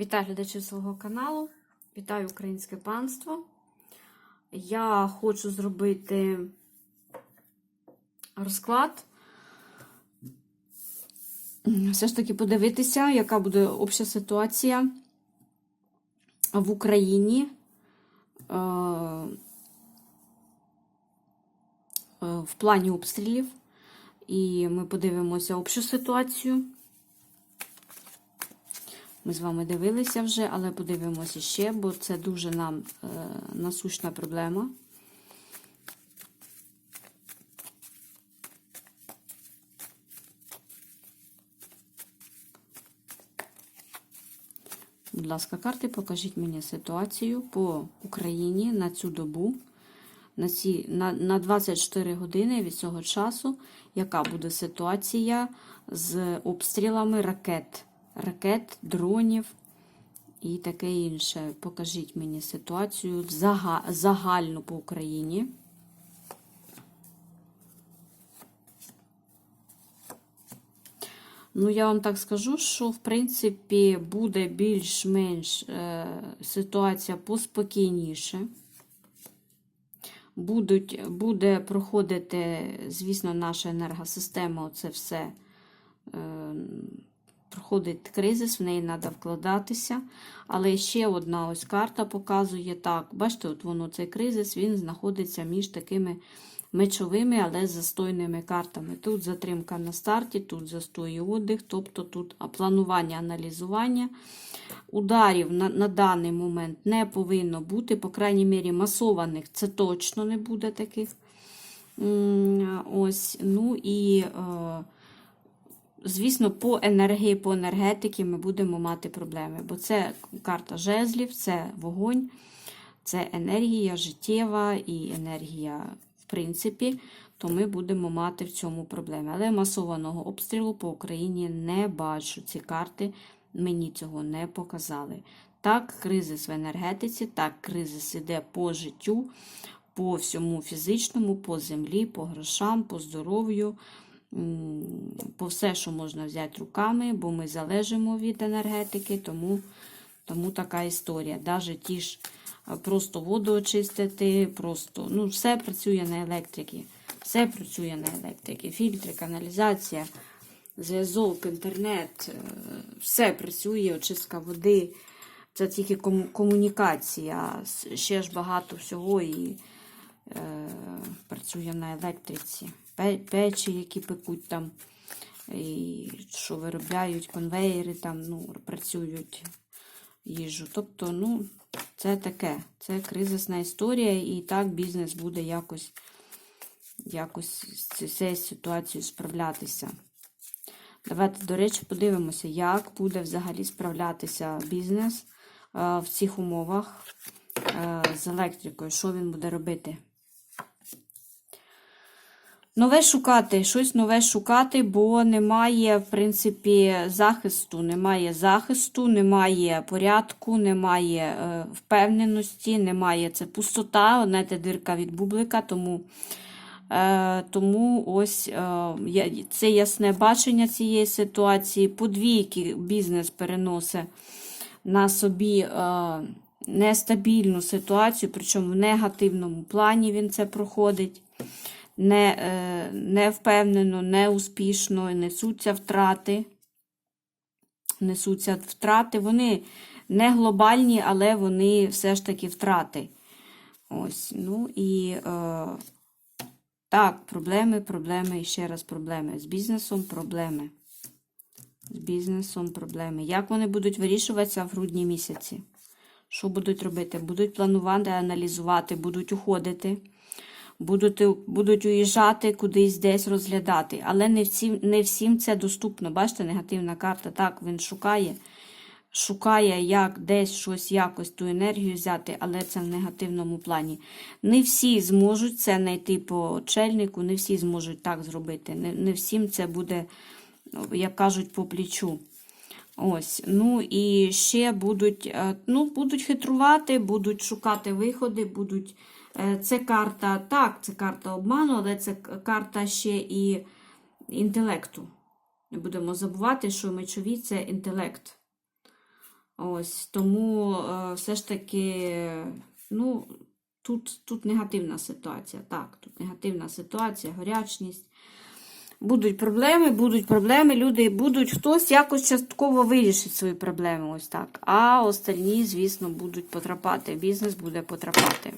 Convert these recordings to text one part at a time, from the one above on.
Вітаю глядачів свого каналу. Вітаю українське панство. Я хочу зробити розклад. Все ж таки подивитися, яка буде обща ситуація в Україні. е, е, В плані обстрілів. І ми подивимося общу ситуацію. Ми з вами дивилися вже, але подивимося ще, бо це дуже нам е, насущна проблема. Будь ласка, карти, покажіть мені ситуацію по Україні на цю добу, на, ці, на, на 24 години від цього часу, яка буде ситуація з обстрілами ракет ракет, дронів і таке інше. Покажіть мені ситуацію загальну по Україні. Ну, я вам так скажу, що в принципі буде більш-менш е, ситуація поспокійніше. Будуть, буде проходити, звісно, наша енергосистема, оце все. Е, проходить кризис, в неї треба вкладатися. Але ще одна ось карта показує так. Бачите, от воно цей кризис він знаходиться між такими мечовими, але застойними картами. Тут затримка на старті, тут застой і отдих, тобто тут планування, аналізування. Ударів на, на даний момент не повинно бути, по крайній мірі, масованих це точно не буде таких. Ось, ну і. Е, Звісно, по енергії, по енергетики ми будемо мати проблеми, бо це карта жезлів, це вогонь, це енергія життєва і енергія, в принципі, то ми будемо мати в цьому проблеми. Але масованого обстрілу по Україні не бачу. Ці карти мені цього не показали. Так, кризис в енергетиці, так, кризис іде по життю, по всьому фізичному, по землі, по грошам, по здоров'ю по все, що можна взяти руками, бо ми залежимо від енергетики, тому тому така історія. Навіть ті ж просто воду очистити, просто, ну, все працює на електриці. Все працює на електриці. Фільтри, каналізація, зв'язок, інтернет, е, все працює, очистка води. Це тільки комунікація, ще ж багато всього і е, працює на електриці печі, які пекуть там, і що виробляють конвейери, там, ну, працюють їжу. Тобто, ну, це таке, це кризисна історія, і так бізнес буде якось якось з цією ситуацією справлятися. Давайте, до речі, подивимося, як буде взагалі справлятися бізнес в цих умовах з електрикою, що він буде робити. Нове шукати, щось нове шукати, бо немає, в принципі, захисту. Немає захисту, немає порядку, немає е, впевненості, немає це пустота, знаєте, дирка від бублика. Тому е, тому ось е, це ясне бачення цієї ситуації. Подвійки бізнес переносить на собі е, нестабільну ситуацію, причому в негативному плані він це проходить не, е, не впевнено, не успішно, несуться втрати. Несуться втрати. Вони не глобальні, але вони все ж таки втрати. Ось, ну і е, так, проблеми, проблеми і ще раз проблеми. З бізнесом проблеми. З бізнесом проблеми. Як вони будуть вирішуватися в грудні місяці? Що будуть робити? Будуть планувати, аналізувати, будуть уходити будуть будуть уїжджати кудись десь розглядати. Але не всім не всім це доступно. Бачите, негативна карта. Так, він шукає, шукає, як десь щось якось ту енергію взяти, але це в негативному плані. Не всі зможуть це знайти по чельнику, не всі зможуть так зробити. Не, не всім це буде, як кажуть, по плічу. Ось, ну і ще будуть е, ну, будуть хитрувати, будуть шукати виходи, будуть це карта, так, це карта обману, але це карта ще і інтелекту. Не будемо забувати, що мечові це інтелект. Ось, тому е, все ж таки, ну, тут, тут негативна ситуація. Так, тут негативна ситуація, горячність. Будуть проблеми, будуть проблеми, люди будуть, хтось якось частково вирішить свої проблеми, ось так. А остальні, звісно, будуть потрапати. Бізнес буде потрапати.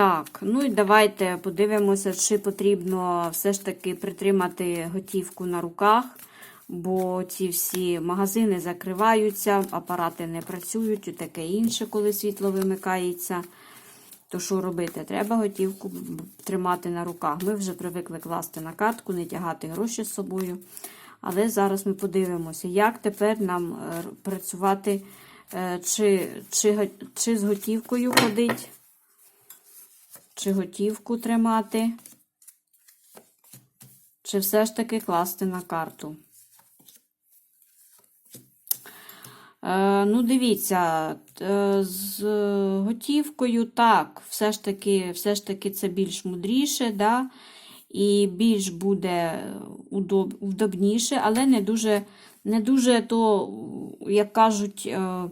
Так, ну і давайте подивимося, чи потрібно все ж таки притримати готівку на руках, бо ці всі магазини закриваються, апарати не працюють і таке інше, коли світло вимикається. То що робити? Треба готівку тримати на руках. Ми вже привикли класти на картку, не тягати гроші з собою. Але зараз ми подивимося, як тепер нам е, працювати, е, чи, чи, чи з готівкою ходить, чи готівку тримати, чи все ж таки класти на карту. Е, ну, дивіться, е, з готівкою так, все ж таки, все ж таки це більш мудріше, да? і більш буде удоб, удобніше, але не дуже, не дуже то, як кажуть, е,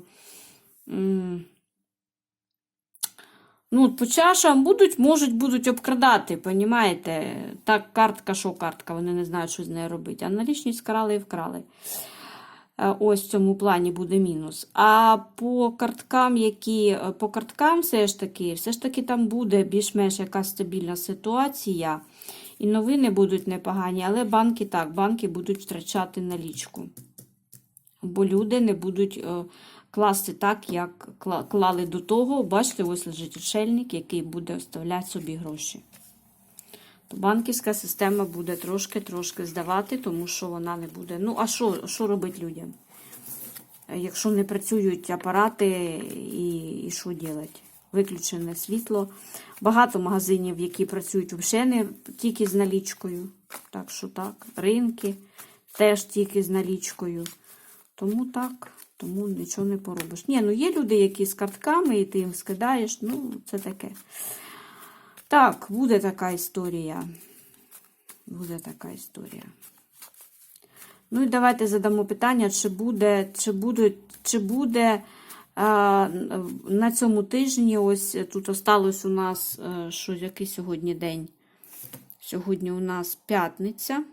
ну, по чашам будуть, можуть будуть обкрадати, понімаєте? Так, картка, що картка, вони не знають, що з нею робити. А налічність вкрали і вкрали. Е, Ось в цьому плані буде мінус. А по карткам, які е, по карткам, все ж таки, все ж таки там буде більш-менш якась стабільна ситуація. І новини будуть непогані, але банки так, банки будуть втрачати налічку. Бо люди не будуть е, класти так, як клали до того. Бачите, ось лежить отшельник, який буде оставляти собі гроші. То банківська система буде трошки-трошки здавати, тому що вона не буде. Ну, а що, що робить людям? Якщо не працюють апарати, і, і що робити? Виключене світло. Багато магазинів, які працюють взагалі не тільки з налічкою. Так що так, ринки теж тільки з налічкою. Тому так, тому нічого не поробиш. Ні, ну є люди, які з картками, і ти їм скидаєш, ну, це таке. Так, буде така історія. Буде така історія. Ну і давайте задамо питання, чи буде, чи будуть, чи буде на цьому тижні, ось тут осталось у нас, е, що який сьогодні день? Сьогодні у нас п'ятниця.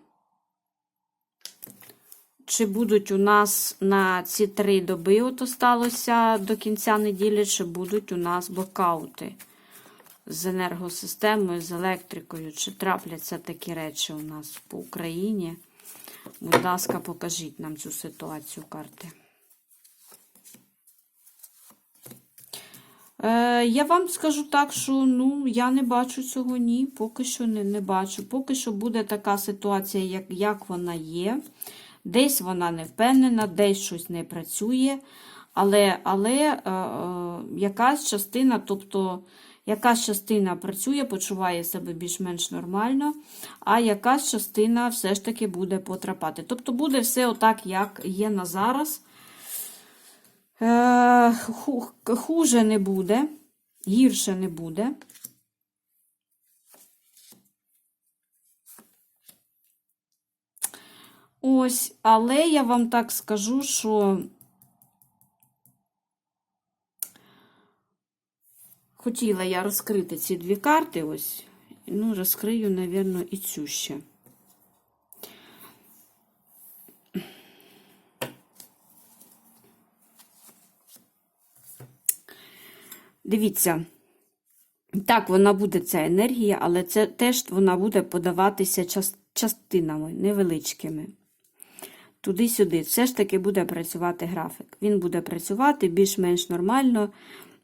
Чи будуть у нас на ці три доби, от осталося до кінця неділі, чи будуть у нас блокаути з енергосистемою, з електрикою, чи трапляться такі речі у нас по Україні? Будь ласка, покажіть нам цю ситуацію карти. Е, я вам скажу так, що ну, я не бачу цього ні, поки що не, не бачу. Поки що буде така ситуація, як, як вона є. Десь вона не впевнена, десь щось не працює. Але, але е, е, якась частина, тобто якась частина працює, почуває себе більш-менш нормально, а якась частина все ж таки буде потрапати. Тобто буде все отак, як є на зараз. Е, хуже не буде, гірше не буде. Ось, але я вам так скажу, що хотіла я розкрити ці дві карти, ось, ну, розкрию, напевно, і цю ще. Дивіться, так, вона буде ця енергія, але це теж вона буде подаватися частинами невеличкими. Туди-сюди. Все ж таки буде працювати графік. Він буде працювати більш-менш нормально,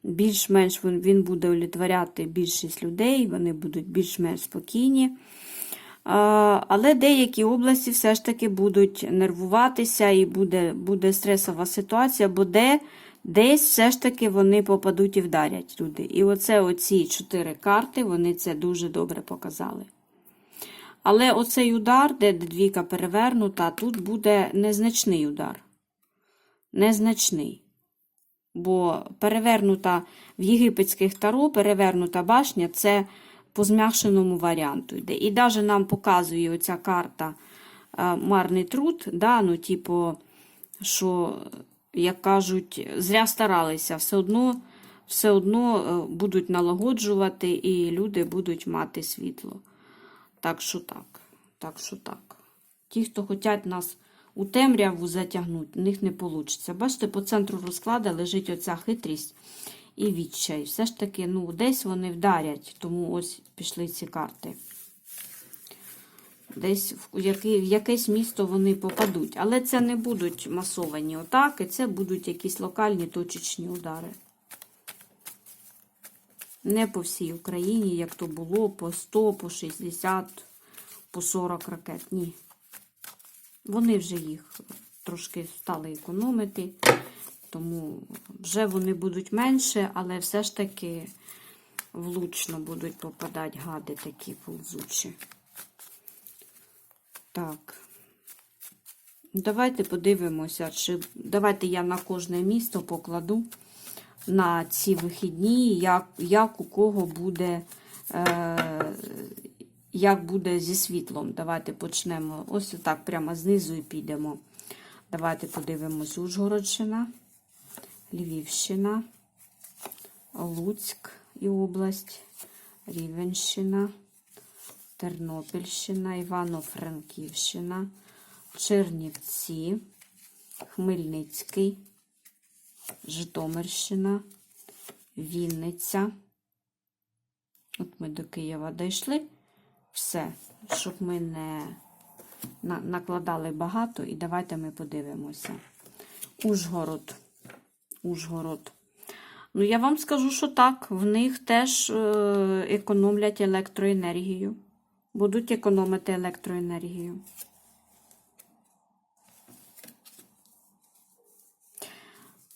більш-менш він, буде удовлетворяти більшість людей, вони будуть більш-менш спокійні. Але деякі області все ж таки будуть нервуватися і буде, буде стресова ситуація, бо де, десь все ж таки вони попадуть і вдарять люди. І оце оці чотири карти, вони це дуже добре показали. Але оцей удар, де двійка перевернута, тут буде незначний удар. Незначний. Бо перевернута в єгипетських таро, перевернута башня це по зм'якшеному варіанту йде. І навіть нам показує оця карта е, марний труд, да, ну, типу, що, як кажуть, зря старалися, все одно, все одно е, будуть налагоджувати і люди будуть мати світло. Так що так. Так що так. Ті, хто хочуть нас у темряву затягнути, у них не вийде. Бачите, по центру розкладу лежить оця хитрість і відчай. Все ж таки, ну, десь вони вдарять, тому ось пішли ці карти. Десь в, яке, в якесь місто вони попадуть. Але це не будуть масовані атаки, це будуть якісь локальні точечні удари. Не по всій Україні, як то було, по 100, по 60, по 40 ракет. Ні. Вони вже їх трошки стали економити, тому вже вони будуть менше, але все ж таки влучно будуть попадати гади такі ползучі. Так. Давайте подивимося, чи давайте я на кожне місто покладу на ці вихідні, як, як у кого буде, е, як буде зі світлом. Давайте почнемо. Ось так, прямо знизу і підемо. Давайте подивимось Ужгородщина, Львівщина, Луцьк і область, Рівенщина, Тернопільщина, Івано-Франківщина, Чернівці, Хмельницький, Житомирщина, Вінниця. От ми до Києва дійшли. Все, щоб ми не накладали багато, і давайте ми подивимося. Ужгород. Ужгород. Ну, я вам скажу, що так, в них теж е, економлять електроенергію. Будуть економити електроенергію.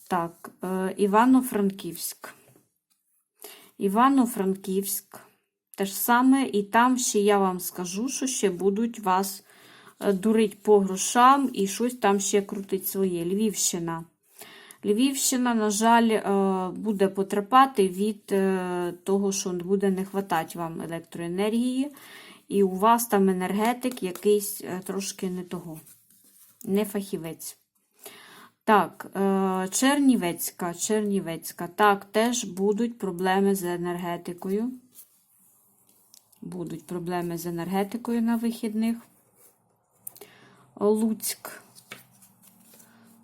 Так, е, Івано-Франківськ. Івано-Франківськ. Те ж саме, і там ще я вам скажу, що ще будуть вас е, дурить по грошам і щось там ще крутить своє. Львівщина. Львівщина, на жаль, е, буде потерпати від того, що буде не вистачати вам електроенергії, і у вас там енергетик якийсь трошки не того, не фахівець. Так, е, Чернівецька, Чернівецька. Так, теж будуть проблеми з енергетикою. Будуть проблеми з енергетикою на вихідних. Луцьк.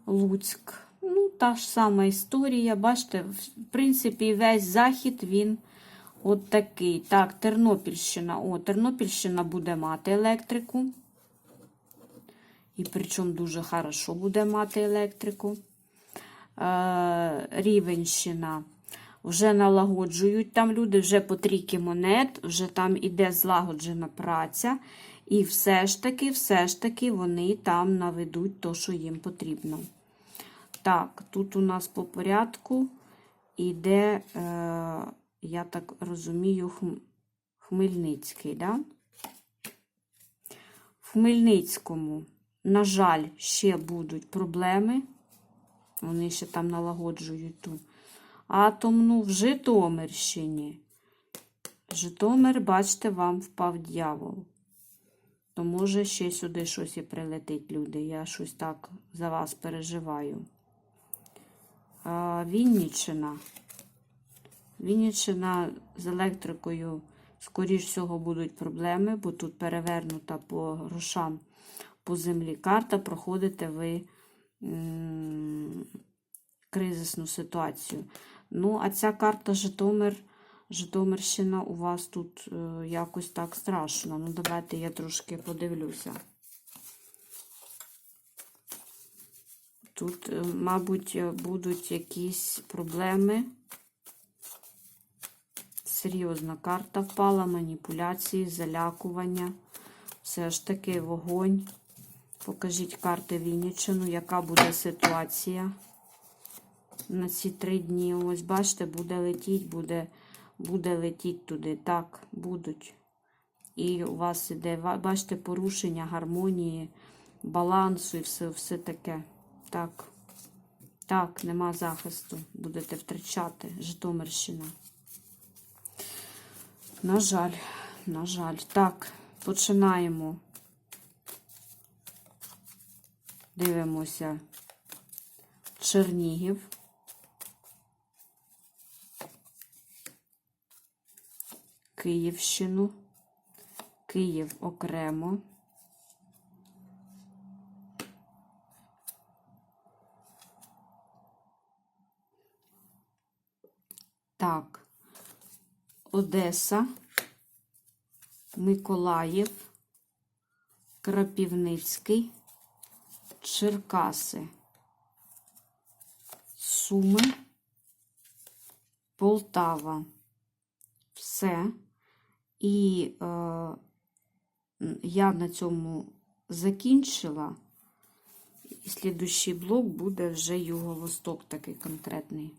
Луцьк. Ну, та ж сама історія. Бачите, в принципі, весь захід він от такий. Так, Тернопільщина. О, Тернопільщина буде мати електрику. І причому дуже хорошо буде мати електрику. Е, Рівенщина. Вже налагоджують там люди, вже по трійки монет, вже там іде злагоджена праця. І все ж таки, все ж таки, вони там наведуть то, що їм потрібно. Так, тут у нас по порядку іде, е, я так розумію, Хм- Хмельницький, да? В Хмельницькому, на жаль, ще будуть проблеми. Вони ще там налагоджують ту атомну в Житомирщині. Житомир, бачите, вам впав дьявол. То може ще сюди щось і прилетить, люди. Я щось так за вас переживаю. А, Вінниччина. Вінниччина з електрикою, скоріш всього, будуть проблеми, бо тут перевернута по грошам по землі карта, проходите ви кризисну ситуацію. Ну, а ця карта Житомир, Житомирщина у вас тут е, якось так страшно. Ну, давайте я трошки подивлюся. Тут, е, мабуть, будуть якісь проблеми. Серйозна карта впала, маніпуляції, залякування. Все ж таки вогонь. Покажіть карти Вінниччину, яка буде ситуація на ці три дні. Ось, бачите, буде летіть, буде, буде летіть туди. Так, будуть. І у вас іде, бачите, порушення гармонії, балансу і все, все таке. Так. Так, нема захисту. Будете втрачати. Житомирщина. На жаль, на жаль. Так, починаємо. Дивимося. Чернігів. Київщину, Київ окремо. Так, Одеса, Миколаїв, Крапівницький, Черкаси, Суми, Полтава. Все. І е, я на цьому закінчила. І слідущий блок буде вже Юго-Восток такий конкретний.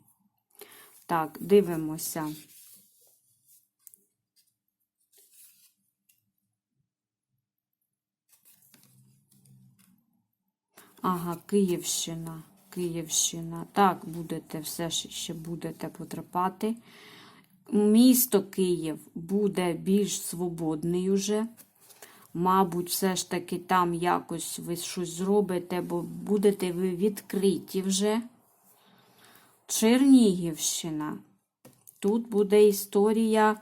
Так, дивимося. Ага, Київщина. Київщина. Так, будете, все ще будете потрапати. Місто Київ буде більш свободний уже. Мабуть, все ж таки там якось ви щось зробите, бо будете ви відкриті вже. Чернігівщина. Тут буде історія,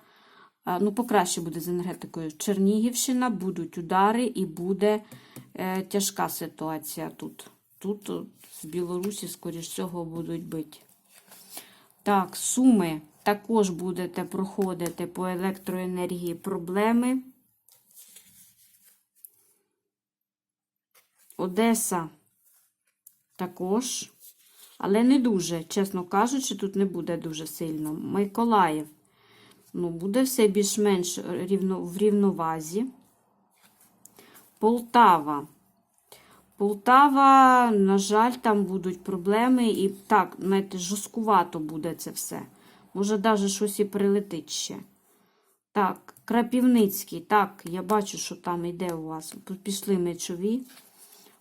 ну, покраще буде з енергетикою. Чернігівщина, будуть удари і буде е, тяжка ситуація тут. Тут от, з Білорусі, скоріш всього, будуть бити. Так, суми також будете проходити по електроенергії проблеми. Одеса також. Але не дуже, чесно кажучи, тут не буде дуже сильно. Миколаїв. Ну, буде все більш-менш в рівновазі. Полтава. Полтава, на жаль, там будуть проблеми. І так, знаєте, жорсткувато буде це все. Може, навіть щось і прилетить ще. Так, Крапівницький. Так, я бачу, що там йде у вас. Пішли мечові.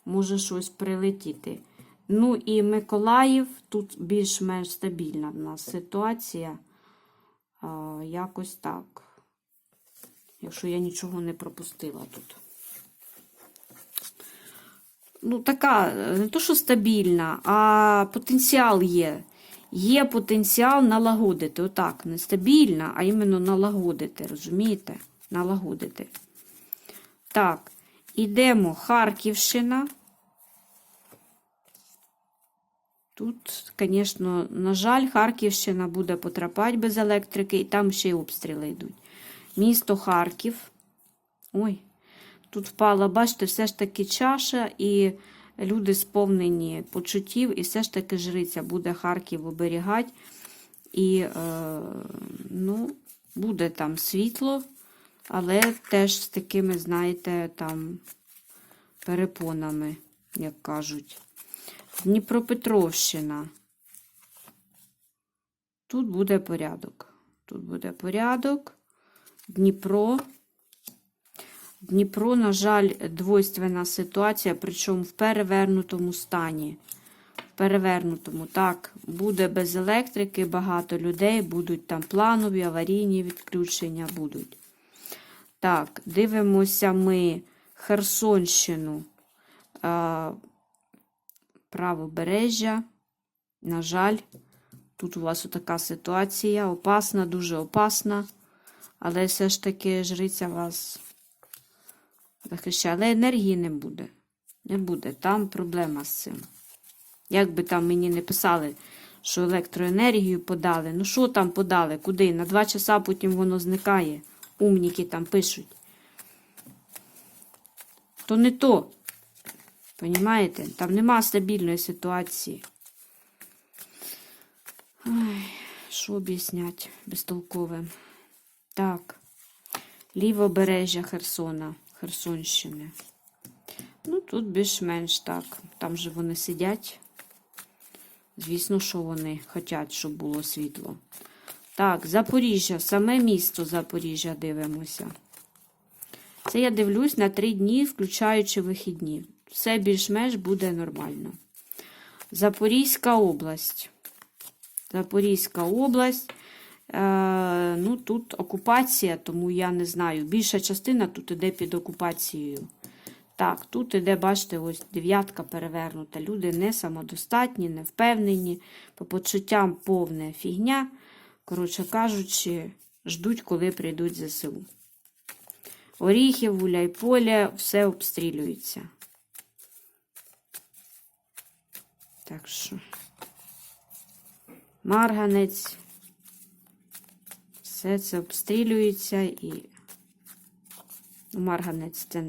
Може щось прилетіти. Ну і Миколаїв, тут більш-менш стабільна в нас ситуація. Якось так. Якщо я нічого не пропустила тут. Ну, така, не то, що стабільна, а потенціал є. Є потенціал налагодити. Отак, не стабільна, а іменно налагодити, розумієте? Налагодити. Так, ідемо Харківщина. Тут, звісно, на жаль, Харківщина буде потрапати без електрики, і там ще й обстріли йдуть. Місто Харків. Ой, тут впала, бачите, все ж таки чаша, і люди сповнені почуттів, і все ж таки жриця буде Харків оберігати. І, е, ну, буде там світло, але теж з такими, знаєте, там перепонами, як кажуть. Дніпропетровщина. Тут буде порядок. Тут буде порядок. Дніпро. Дніпро, на жаль, двойственна ситуація, причому в перевернутому стані. В перевернутому, так, буде без електрики, багато людей, будуть там планові, аварійні відключення будуть. Так, дивимося ми Херсонщину. Правобережжя. На жаль, тут у вас така ситуація. Опасна, дуже опасна. Але все ж таки жриця вас захищає. Але енергії не буде. Не буде. Там проблема з цим. Як би там мені не писали, що електроенергію подали. Ну, що там подали? Куди? На два часа потім воно зникає. Умніки там пишуть. То не то. Понімаєте? Там нема стабільної ситуації. Ой, що об'яснять безтолковим? Так. Лівобережжя Херсона, Херсонщини. Ну, тут більш-менш так. Там же вони сидять. Звісно, що вони хочуть, щоб було світло. Так, Запоріжжя, саме місто Запоріжжя дивимося. Це я дивлюсь на три дні, включаючи вихідні. Все більш-менш буде нормально. Запорізька область. Запорізька область. Е, ну, тут окупація, тому я не знаю. Більша частина тут іде під окупацією. Так, тут іде, бачите, ось дев'ятка перевернута. Люди не самодостатні, не впевнені, по почуттям повна фігня. Коротше кажучи, ждуть, коли прийдуть ЗСУ. Оріхів, гуляй-поле, все обстрілюється. Так що, марганець, все це обстрілюється і Марганець це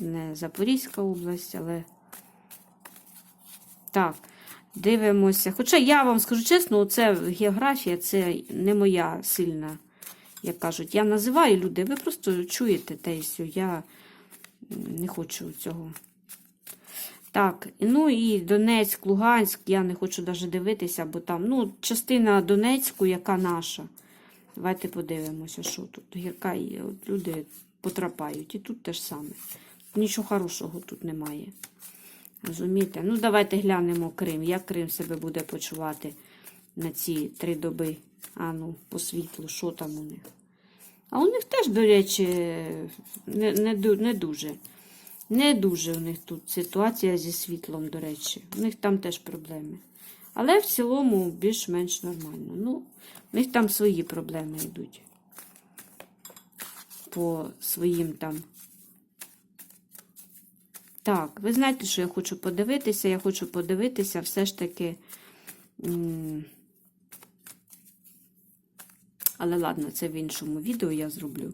не- Запорізька область, але так, дивимося. Хоча я вам скажу чесно, це географія, це не моя сильна, як кажуть. Я називаю люди, ви просто чуєте те все. Я не хочу цього. Так, ну і Донецьк, Луганськ, я не хочу навіть дивитися, бо там, ну, частина Донецьку, яка наша. Давайте подивимося, що тут. Яка є. От люди потрапають. І тут те ж саме. Нічого хорошого тут немає. Розумієте? Ну, давайте глянемо Крим. Як Крим себе буде почувати на ці три доби. А ну, по світлу, що там у них? А у них теж, до речі, не, не, не дуже. Не дуже у них тут ситуація зі світлом, до речі. У них там теж проблеми. Але в цілому більш-менш нормально. Ну, у них там свої проблеми йдуть. По своїм там. Так, ви знаєте, що я хочу подивитися? Я хочу подивитися все ж таки. Але ладно, це в іншому відео я зроблю.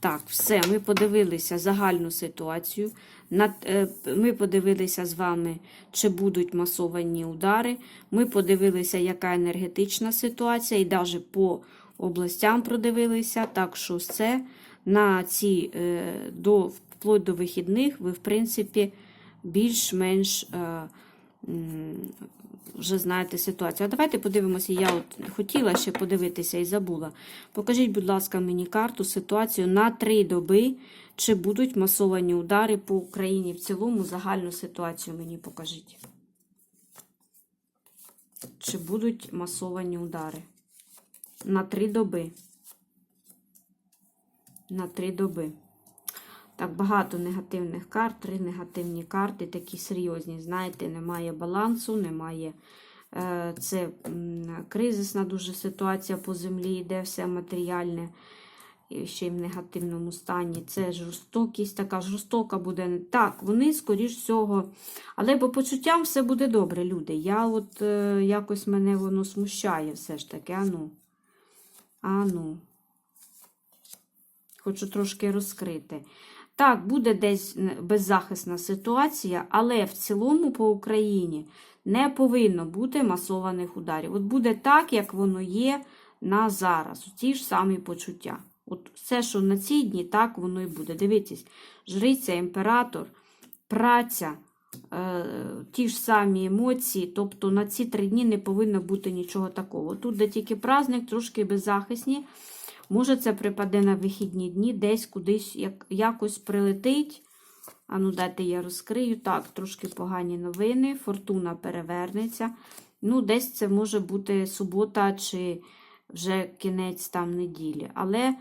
Так, все, ми подивилися загальну ситуацію. Е, Ми подивилися з вами, чи будуть масовані удари. Ми подивилися, яка енергетична ситуація, і навіть по областям продивилися. Так що все на ці е, до, вплоть до вихідних ви, в принципі, більш-менш е, вже знаєте ситуацію. А давайте подивимося. Я от хотіла ще подивитися і забула. Покажіть, будь ласка, мені карту, ситуацію на три доби. Чи будуть масовані удари по Україні в цілому? Загальну ситуацію мені покажіть. Чи будуть масовані удари? На три доби. На три доби. Так, багато негативних карт, три негативні карти, такі серйозні. Знаєте, немає балансу, немає. Е, це кризисна дуже ситуація по землі, йде все матеріальне, ще й в негативному стані. Це жорстокість, така жорстока буде. Так, вони, скоріш всього, але по почуттям все буде добре, люди. Я от е, якось мене воно смущає все ж таки. Ану. Ану. Хочу трошки розкрити. Так, буде десь беззахисна ситуація, але в цілому по Україні не повинно бути масованих ударів. От буде так, як воно є на зараз. Ті ж самі почуття. От все, що на ці дні, так воно і буде. Дивіться, жриця, імператор, праця, е, ті ж самі емоції. Тобто на ці три дні не повинно бути нічого такого. Тут, де тільки праздник, трошки беззахисні. Може, це припаде на вихідні дні, десь кудись як, якось прилетить. А ну, дайте я розкрию. Так, трошки погані новини. Фортуна перевернеться. Ну, десь це може бути субота чи вже кінець там неділі. Але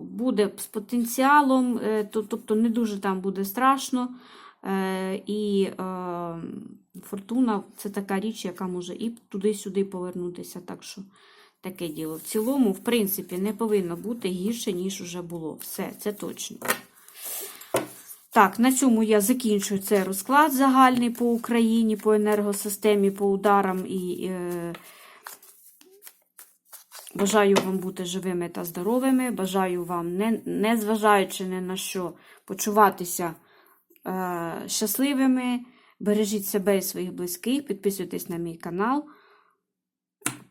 буде з потенціалом, е, то- тобто не дуже там буде страшно. Е, І е, фортуна це така річ, яка може і туди-сюди повернутися. Так що таке діло. В цілому, в принципі, не повинно бути гірше, ніж вже було. Все, це точно. Так, на цьому я закінчую цей розклад загальний по Україні, по енергосистемі, по ударам і. Е, Бажаю вам бути живими та здоровими. Бажаю вам, не, не зважаючи ні на що, почуватися е, щасливими. Бережіть себе і своїх близьких, підписуйтесь на мій канал.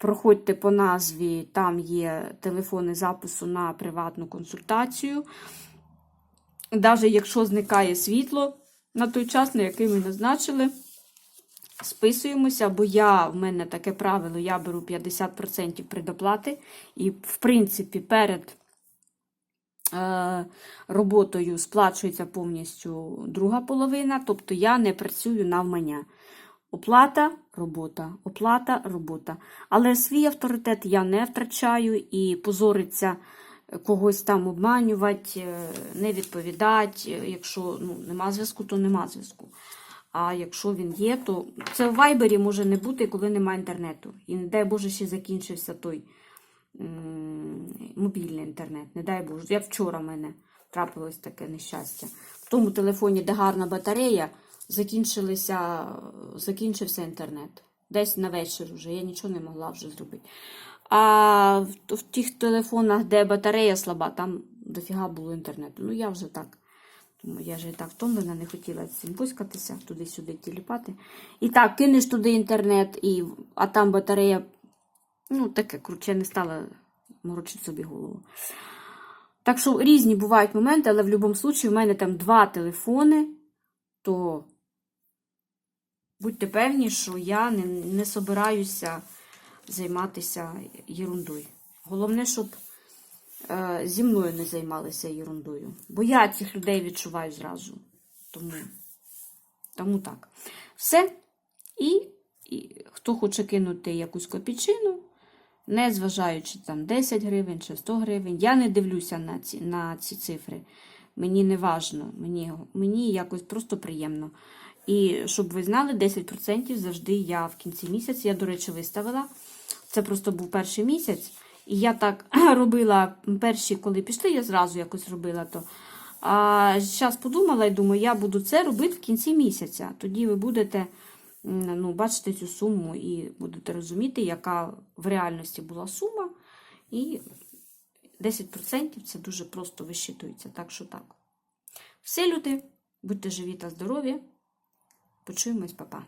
Проходьте по назві, там є телефони запису на приватну консультацію. Навіть якщо зникає світло на той час, на який ми назначили, списуємося, бо я, в мене таке правило, я беру 50% предоплати. І, в принципі, перед е, роботою сплачується повністю друга половина, тобто я не працюю навмання. Оплата, робота, оплата, робота. Але свій авторитет я не втрачаю і позориться когось там обманювати, е, не відповідати. Е, Якщо ну, нема зв'язку, то нема зв'язку. А якщо він є, то це в Вайбері може не бути, коли немає інтернету. І не дай Боже, ще закінчився той мобільний інтернет. Не дай Боже. Я вчора в мене трапилось таке нещастя. В тому телефоні, де гарна батарея, закінчилися, закінчився інтернет. Десь на вечір вже. Я нічого не могла вже зробити. А в, в тих телефонах, де батарея слаба, там дофіга було інтернету. Ну, я вже так. Я вже і так втомлена, не хотіла цим пуськатися, туди-сюди тіліпати. І так, кинеш туди інтернет, і, а там батарея. Ну, таке, я не стала морочити собі голову. Так що різні бувають моменти, але в будь-якому випадку в мене там два телефони, то будьте певні, що я не, не собираюся займатися ерундою. Головне, щоб е, зі мною не займалися ерундою. Бо я цих людей відчуваю зразу. Тому, тому так. Все. І, і хто хоче кинути якусь копійчину, не зважаючи там 10 гривень чи 100 гривень, я не дивлюся на ці, на ці цифри. Мені не важно, мені, мені якось просто приємно. І щоб ви знали, 10% завжди я в кінці місяця, я, до речі, виставила. Це просто був перший місяць. І я так робила перші, коли пішли, я зразу якось робила то. А зараз подумала і думаю, я буду це робити в кінці місяця. Тоді ви будете ну, бачити цю суму і будете розуміти, яка в реальності була сума. І 10% це дуже просто вищитується. Так що так. Все, люди, будьте живі та здорові. Почуємось, папа.